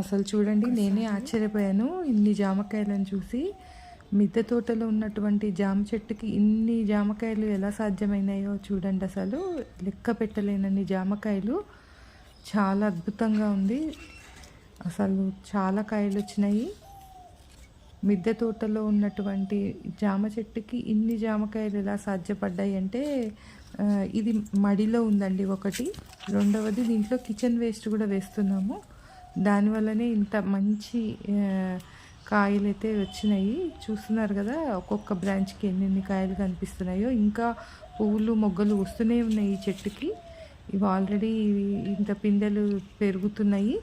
అసలు చూడండి నేనే ఆశ్చర్యపోయాను. ఇన్ని జామకాయలను చూసి మిద్దె తోటలో ఉన్నటువంటి జామ చెట్టుకి ఇన్ని జామకాయలు ఎలా సాధ్యమైనాయో చూడండి అసలు. లెక్క పెట్టలేనన్ని జామకాయలు. చాలా అద్భుతంగా ఉంది. అసలు చాలా కాయలు వచ్చినాయి. మిద్దె తోటలో ఉన్నటువంటి జామ చెట్టుకి ఇన్ని జామకాయలు ఎలా సాధ్యపడ్డాయి అంటే ఇది మడిలో ఉందండి ఒకటి. రెండవది దీంట్లో కిచెన్ వేస్ట్ కూడా వేస్తున్నాము. దానివల్లనే ఇంత మంచి కాయలు అయితే వచ్చినాయి. చూస్తున్నారు కదా ఒక్కొక్క బ్రాంచ్కి ఎన్నెన్ని కాయలు కనిపిస్తున్నాయో. ఇంకా పువ్వులు మొగ్గలు వస్తూనే ఉన్నాయి ఈ చెట్టుకి. ఇవి ఆల్రెడీ ఇంత పిందెలు పెరుగుతున్నాయి.